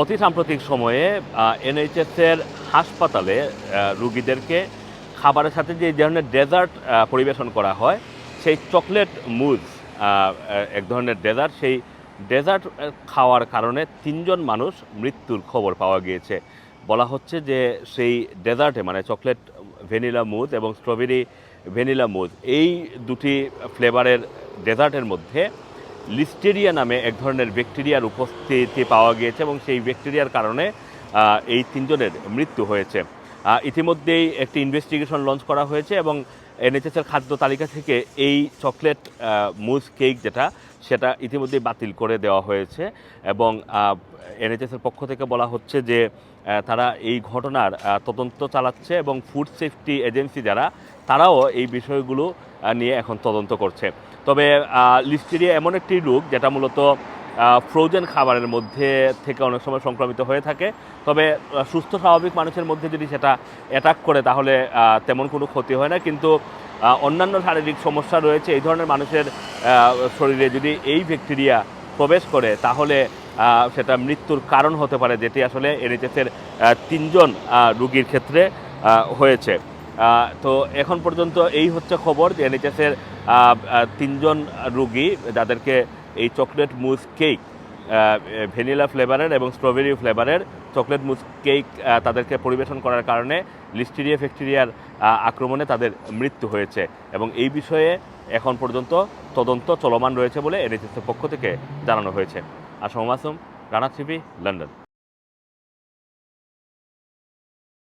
অতি সাম্প্রতিক সময়ে এনএইচএসের হাসপাতালে রুগীদেরকে খাবারের সাথে যে ধরনের ডেজার্ট পরিবেশন করা হয়, সেই চকলেট মুজ এক ধরনের ডেজার্ট, সেই ডেজার্ট খাওয়ার কারণে তিনজন মানুষ মৃত্যুর খবর পাওয়া গিয়েছে। বলা হচ্ছে যে সেই ডেজার্টে মানে চকলেট ভ্যানিলা মুজ এবং স্ট্রবেরি ভ্যানিলা মুজ, এই দুটি ফ্লেভারের ডেজার্টের মধ্যে লিস্টেরিয়া নামে এক ধরনের ব্যাকটেরিয়ার উপস্থিতি পাওয়া গিয়েছে এবং সেই ব্যাকটেরিয়ার কারণে এই তিনজনের মৃত্যু হয়েছে। ইতিমধ্যেই একটি ইনভেস্টিগেশন লঞ্চ করা হয়েছে এবং এনএচএসের খাদ্য তালিকা থেকে এই চকলেট মুজ কেক যেটা, সেটা ইতিমধ্যেই বাতিল করে দেওয়া হয়েছে এবং এনএচএসের পক্ষ থেকে বলা হচ্ছে যে তারা এই ঘটনার তদন্ত চালাচ্ছে এবং ফুড সেফটি এজেন্সি যারা, তারাও এই বিষয়গুলো নিয়ে এখন তদন্ত করছে। তবে লিস্টেরিয়া এমন একটি রোগ যেটা মূলত ফ্রোজেন খাবারের মধ্যে থেকে অনেক সময় সংক্রমিত হয়ে থাকে। তবে সুস্থ, স্বাভাবিক মানুষের মধ্যে যদি সেটা অ্যাটাক করে, তাহলে তেমন কোনো ক্ষতি হয় না। কিন্তু অন্যান্য শারীরিক সমস্যা রয়েছে। এই ধরনের মানুষের শরীরে যদি এই ব্যাকটেরিয়া প্রবেশ করে, তাহলে সেটা মৃত্যুর কারণ হতে পারে, যেটি আসলে এনএচএসের তিনজন রুগীর ক্ষেত্রে হয়েছে। তো এখন পর্যন্ত এই হচ্ছে খবর যে এনএচএসের তিনজন রুগী যাদেরকে এই চকলেট মুজ কেক ভ্যানিলা ফ্লেভারের এবং স্ট্রবেরি ফ্লেভারের চকলেট মুজ কেক তাদেরকে পরিবেশন করার কারণে লিস্টেরিয়া ফ্যাক্টেরিয়ার আক্রমণে তাদের মৃত্যু হয়েছে এবং এই বিষয়ে এখন পর্যন্ত তদন্ত চলমান রয়েছে বলে এনএসএসের পক্ষ থেকে জানানো হয়েছে। Assam Masum Rana TV London